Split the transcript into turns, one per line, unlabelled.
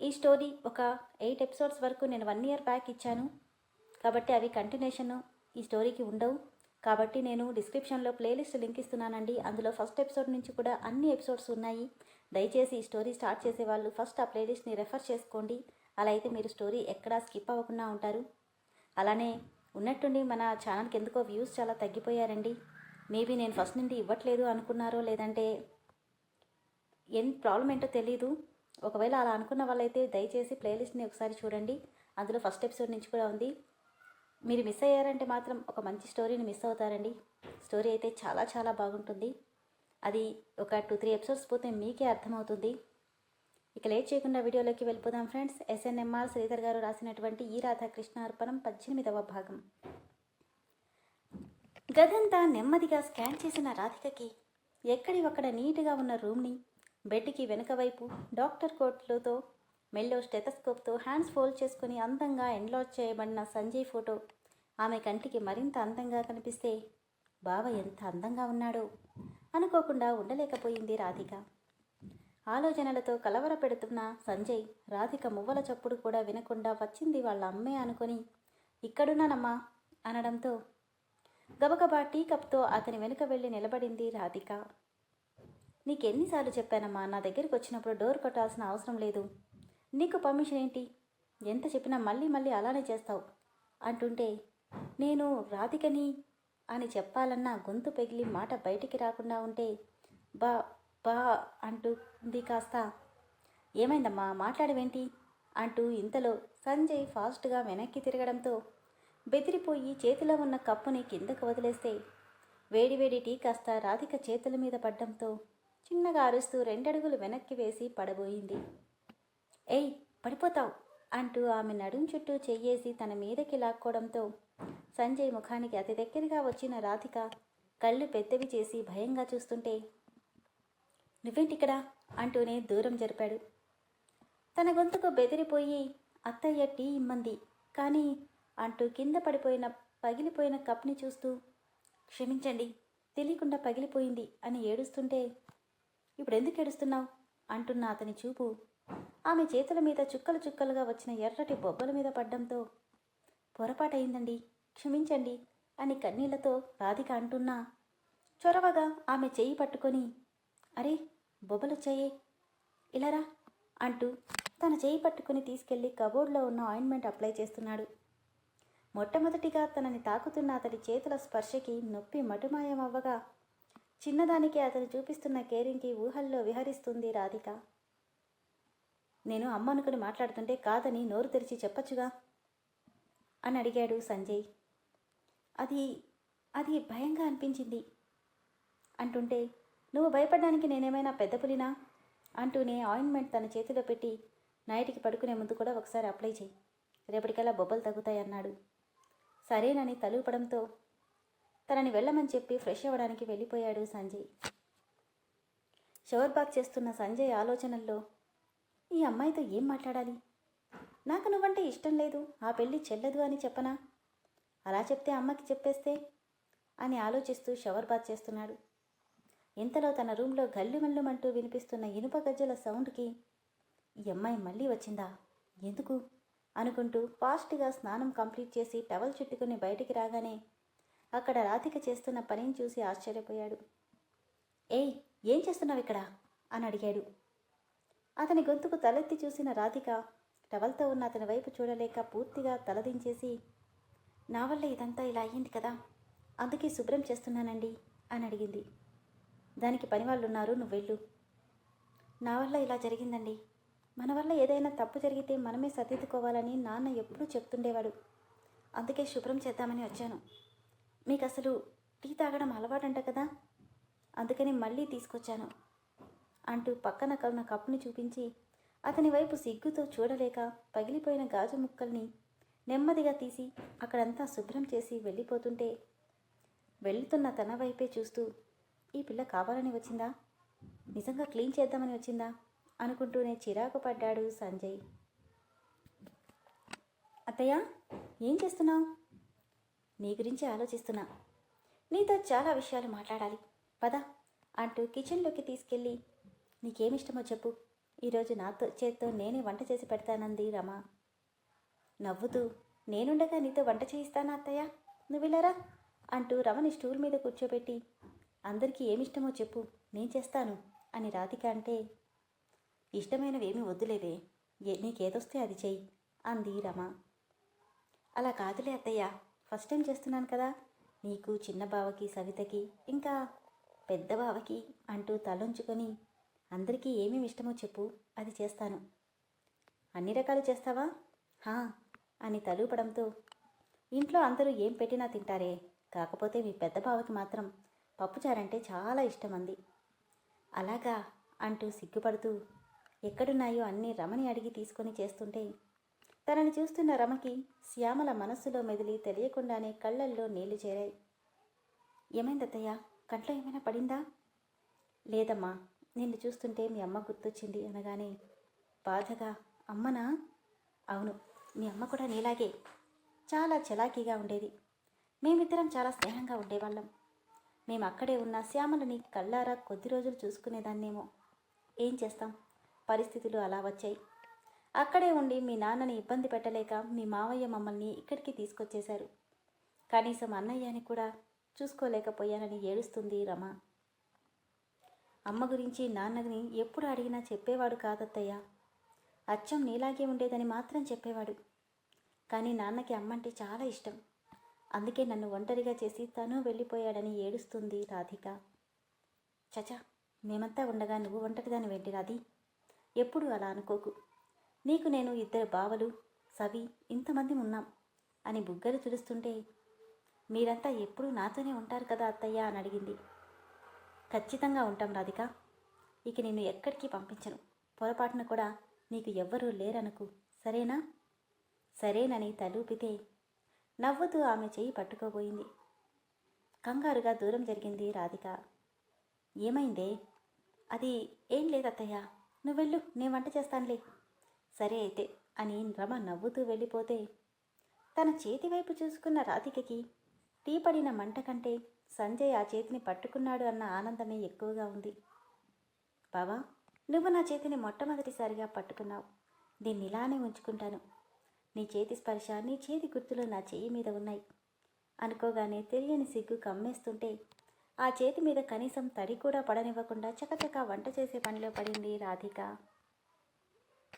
ఈ స్టోరీ ఒక eight episodes వరకు నేను వన్ ఇయర్ బ్యాక్ ఇచ్చాను. కాబట్టి అవి కంటిన్యూషన్ ఈ స్టోరీకి ఉండవు. కాబట్టి నేను డిస్క్రిప్షన్లో ప్లేలిస్ట్ లింక్ ఇస్తున్నానండి. అందులో ఫస్ట్ ఎపిసోడ్ నుంచి కూడా అన్ని ఎపిసోడ్స్ ఉన్నాయి. దయచేసి ఈ స్టోరీ స్టార్ట్ చేసే వాళ్ళు ఫస్ట్ ఆ ప్లేలిస్ట్ని రెఫర్ చేసుకోండి. అలా అయితే మీరు స్టోరీ ఎక్కడా స్కిప్ అవ్వకుండా ఉంటారు. అలానే ఉన్నట్టుండి మన ఛానల్కి ఎందుకో వ్యూస్ చాలా తగ్గిపోయారండి. మేబీ నేను ఫస్ట్ నుండి ఇవ్వట్లేదు అనుకున్నారో లేదంటే ఏం ప్రాబ్లం ఏంటో తెలియదు ఒకవేళ అలా అనుకున్న వాళ్ళైతే దయచేసి ప్లేలిస్ట్ని ఒకసారి చూడండి. అందులో ఫస్ట్ ఎపిసోడ్ నుంచి కూడా ఉంది. మీరు మిస్ అయ్యారంటే మాత్రం ఒక మంచి స్టోరీని మిస్ అవుతారండి. స్టోరీ అయితే చాలా చాలా బాగుంటుంది. అది ఒక టూ త్రీ ఎపిసోడ్స్ పోతే మీకే అర్థమవుతుంది. ఇక లేట్ చేయకుండా వీడియోలోకి వెళ్ళిపోదాం ఫ్రెండ్స్. ఎస్ఎన్ఎంఆర్ శ్రీధర్ గారు రాసినటువంటి ఈ రాధాకృష్ణ అర్పణం పద్దెనిమిదవ భాగం. గదంతా నెమ్మదిగా స్కాన్ చేసిన రాధికకి ఎక్కడి ఒక్కడ నీట్గా ఉన్న రూమ్ని బెడ్కి వెనుక వైపు డాక్టర్ కోట్లతో మెల్లో స్టెథస్కోప్తో హ్యాండ్స్ ఫోల్డ్ చేసుకుని అందంగా ఎన్లాజ్ చేయబడిన సంజయ్ ఫోటో. ఆమె కంటికి మరింత అందంగా కనిపిస్తే బావ ఎంత అందంగా ఉన్నాడో అనుకోకుండా ఉండలేకపోయింది రాధిక. ఆలోచనలతో కలవర పెడుతున్న సంజయ్ రాధిక మువ్వల చప్పుడు కూడా వినకుండా వచ్చింది వాళ్ళ అమ్మే అనుకొని ఇక్కడున్నానమ్మా అనడంతో గబగబా టీ కప్తో అతని వెనుక వెళ్ళి నిలబడింది రాధిక. నీకెన్నిసార్లు చెప్పానమ్మా నా దగ్గరికి వచ్చినప్పుడు డోర్ కొట్టాల్సిన అవసరం లేదు. నీకు పర్మిషన్ ఏంటి? ఎంత చెప్పినా మళ్ళీ మళ్ళీ అలానే చేస్తావు. అంటుంటే నేను రాధికని అని చెప్పాలన్నా గొంతు పెగిలి మాట బయటికి రాకుండా ఉంటే బా బా అంటుంది కాస్త. ఏమైందమ్మా మాట్లాడవేంటి? అంటూ ఇంతలో సంజయ్ ఫాస్ట్గా వెనక్కి తిరగడంతో బెదిరిపోయి చేతిలో ఉన్న కప్పుని కిందకు వదిలేస్తే వేడివేడి టీ కాస్త రాధిక చేతుల మీద పడ్డంతో చిన్నగా అరుస్తూ రెండడుగులు వెనక్కి వేసి పడబోయింది. ఏయ్ పడిపోతావు అంటూ ఆమె నడుం చుట్టూ చెయ్యేసి తన మీదకి లాక్కోవడంతో సంజయ్ ముఖానికి అతి దగ్గరగా వచ్చిన రాధిక కళ్ళు పెద్దవి చేసి భయంగా చూస్తుంటే నువ్వేంటిక్కడ? అంటూనే దూరం జరిపాడు. తన గొంతుకు బెదిరిపోయి అత్తయ్య టీ ఇమ్మంది. కానీ అంటూ కింద పడిపోయిన పగిలిపోయిన కప్ని చూస్తూ క్షమించండి తెలియకుండా పగిలిపోయింది అని ఏడుస్తుంటే ఇప్పుడు ఎందుకు ఏడుస్తున్నావు? అంటున్న అతని చూపు. ఆమె చేతుల మీద చుక్కలు చుక్కలుగా వచ్చిన ఎర్రటి బొబ్బల మీద పడ్డంతో పొరపాటయిందండి క్షమించండి అని కన్నీళ్ళతో రాధిక అంటున్నా. చొరవగా ఆమె చెయ్యి పట్టుకొని అరే బొబ్బలొచ్చాయే ఇలారా అంటూ తన చేయి పట్టుకుని తీసుకెళ్ళి కబోర్డ్లో ఉన్న ఆయింట్మెంట్ అప్లై చేస్తున్నాడు. మొట్టమొదటిగా తనని తాకుతున్న అతడి చేతుల స్పర్శకి నొప్పి మటుమాయమవ్వగా చిన్నదానికి అతను చూపిస్తున్న కేరింగ్కి ఊహల్లో విహరిస్తుంది రాధిక. నేను అమ్మనుకుని మాట్లాడుతుంటే కాదని నోరు తెరిచి చెప్పచ్చుగా? అని అడిగాడు సంజయ్. అది అది భయంగా అనిపించింది. అంటుంటే నువ్వు భయపడడానికి నేనేమైనా పెద్ద పులినా? అంటూనే ఆయింట్మెంట్ తన చేతిలో పెట్టి నైట్కి పడుకునే ముందు కూడా ఒకసారి అప్లై చేయి. రేపటికల్లా బొబ్బలు తగ్గుతాయన్నాడు. సరేనని తలూపడంతో తనని వెళ్ళమని చెప్పి ఫ్రెష్ అవ్వడానికి వెళ్ళిపోయాడు సంజయ్. షవర్ బాత్ చేస్తున్న సంజయ్ ఆలోచనల్లో ఈ అమ్మాయితో ఏం మాట్లాడాలి? నాకు నువ్వంటే ఇష్టం లేదు ఆ పెళ్ళి చెల్లదు అని చెప్పనా? అలా చెప్తే అమ్మకి చెప్పేస్తే? అని ఆలోచిస్తూ షవర్ బాత్ చేస్తున్నాడు. ఇంతలో తన రూమ్లో గల్లుమల్లుమంటూ వినిపిస్తున్న ఇనుప గజ్జల సౌండ్కి ఈ అమ్మాయి మళ్ళీ వచ్చిందా? ఎందుకు? అనుకుంటూ ఫాస్ట్గా స్నానం కంప్లీట్ చేసి టవల్ చుట్టుకుని బయటికి రాగానే అక్కడ రాధిక చేస్తున్న పనిని చూసి ఆశ్చర్యపోయాడు. ఏయ్ ఏం చేస్తున్నావు ఇక్కడ? అని అడిగాడు. అతని గొంతుకు తలెత్తి చూసిన రాధిక టవల్తో ఉన్న అతని వైపు చూడలేక పూర్తిగా తలదించేసి నా వల్ల ఇదంతా ఇలా అయ్యింది కదా? అందుకే శుభ్రం చేస్తున్నానండి అని అడిగింది. దానికి పని వాళ్ళు ఉన్నారు నువ్వు వెళ్ళు నా వల్ల ఇలా జరిగిందండి. మన వల్ల ఏదైనా తప్పు జరిగితే మనమే సర్దిద్దుకోవాలని నాన్న ఎప్పుడూ చెప్తుండేవాడు. అందుకే శుభ్రం చేద్దామని వచ్చాను. మీకు అసలు టీ తాగడం అలవాటంట కదా? అందుకని మళ్ళీ తీసుకొచ్చాను. అంటూ పక్కన ఉన్న కప్పుని చూపించి అతని వైపు సిగ్గుతో చూడలేక పగిలిపోయిన గాజు ముక్కల్ని నెమ్మదిగా తీసి అక్కడంతా శుభ్రం చేసి వెళ్ళిపోతుంటే వెళ్తున్న తన వైపే చూస్తూ ఈ పిల్ల కావాలని వచ్చిందా? నిజంగా క్లీన్ చేద్దామని వచ్చిందా? అనుకుంటూనే చిరాకు పడ్డాడు సంజయ్. అత్తయ్య ఏం చేస్తున్నావు? నీ గురించి ఆలోచిస్తున్నా. నీతో చాలా విషయాలు మాట్లాడాలి. పద అంటూ కిచెన్లోకి తీసుకెళ్ళి నీకేమిష్టమో చెప్పు. ఈరోజు నాతో చేత్తో నేనే వంట చేసి పెడతానంది రమ. నవ్వుతూ నేనుండగా నీతో వంట చేయిస్తానా అత్తయ్య? నువ్విల్లరా అంటూ రమని స్టూల్ మీద కూర్చోబెట్టి అందరికీ ఏమిష్టమో చెప్పు నేను చేస్తాను అని రాధిక అంటే ఇష్టమైనవేమీ వద్దులేవే ఏ నీకేదొస్తే అది చెయ్యి అంది రమ. అలా కాదులే అత్తయ్య ఫస్ట్ టైం చేస్తున్నాను కదా. నీకు చిన్న బావకి సవితకి ఇంకా పెద్ద బావకి అంటూ తలొంచుకొని అందరికీ ఏమేమి ఇష్టమో చెప్పు అది చేస్తాను. అన్ని రకాలు చేస్తావా? హా అని తలూపడంతో ఇంట్లో అందరూ ఏం పెట్టినా తింటారే. కాకపోతే మీ పెద్ద బావకి మాత్రం పప్పుచారంటే చాలా ఇష్టం అంది. అలాగా అంటూ సిగ్గుపడుతూ ఎక్కడున్నాయో అన్నీ రమణి అడిగి తీసుకొని చేస్తుంటే తనని చూస్తున్న రమకి శ్యామల మనస్సులో మెదిలి తెలియకుండానే కళ్ళల్లో నీళ్ళు చేరాయి. ఏమైందత్తయ్య కంట్లో ఏమైనా పడిందా? లేదమ్మా. నిన్ను చూస్తుంటే మీ అమ్మ గుర్తొచ్చింది అనగానే బాధగా? అమ్మనా? అవును. మీ అమ్మ కూడా నీలాగే. చాలా చలాకీగా ఉండేది. మేమిద్దరం చాలా స్నేహంగా ఉండేవాళ్ళం. మేము అక్కడే ఉన్న శ్యామలని కళ్ళారా కొద్ది రోజులు చూసుకునేదాన్నేమో. ఏం చేస్తాం? పరిస్థితులు అలా వచ్చాయి. అక్కడే ఉండి మీ నాన్నని ఇబ్బంది పెట్టలేక మీ మావయ్య మమ్మల్ని ఇక్కడికి తీసుకొచ్చేశారు. కనీసం అన్నయ్యని కూడా చూసుకోలేకపోయానని ఏడుస్తుంది రమ. అమ్మ గురించి నాన్నని ఎప్పుడు అడిగినా చెప్పేవాడు కాదత్తయ్య. అచ్చం నీలాగే ఉండేదని మాత్రం చెప్పేవాడు. కానీ నాన్నకి అమ్మంటే చాలా ఇష్టం. అందుకే నన్ను ఒంటరిగా చేసి తను వెళ్ళిపోయాడని ఏడుస్తుంది రాధిక. చచా మేమంతా ఉండగా నువ్వు ఒంటరిదాని వెళ్ళి రాది ఎప్పుడు అలా అనుకోకు. నీకు నేను ఇద్దరు బావలు సవి ఇంతమంది ఉన్నాం అని బుగ్గలు తుడుస్తుంటే మీరంతా ఎప్పుడూ నాతోనే ఉంటారు కదా అత్తయ్య అని అడిగింది. ఖచ్చితంగా ఉంటాం రాధిక. ఇక నిన్ను ఎక్కడికి పంపించను. పొరపాటున కూడా నీకు ఎవ్వరూ లేరనుకు. సరేనా? సరేనని తలూపితే నవ్వుతూ ఆమె చేయి పట్టుకోబోయింది. కంగారుగా దూరం జరిగింది రాధిక. ఏమైందే? అది ఏం లేదత్తయ్య నువ్వెళ్ళు నేను వంట చేస్తానులే. సరే అయితే అని రమ నవ్వుతూ వెళ్ళిపోతే తన చేతి వైపు చూసుకున్న రాధికకి టీ పడిన మంట కంటే సంజయ్ ఆ చేతిని పట్టుకున్నాడు అన్న ఆనందమే ఎక్కువగా ఉంది. బావా నువ్వు నా చేతిని మొట్టమొదటిసారిగా పట్టుకున్నావు. దీన్ని ఇలానే ఉంచుకుంటాను. నీ చేతి స్పర్శ నీ చేతి గుర్తులు నా చేయి మీద ఉన్నాయి. అనుకోగానే తెలియని సిగ్గు కమ్మేస్తుంటే ఆ చేతి మీద కనీసం తడి కూడా పడనివ్వకుండా చకచకా వంట చేసే పనిలో పడింది రాధిక.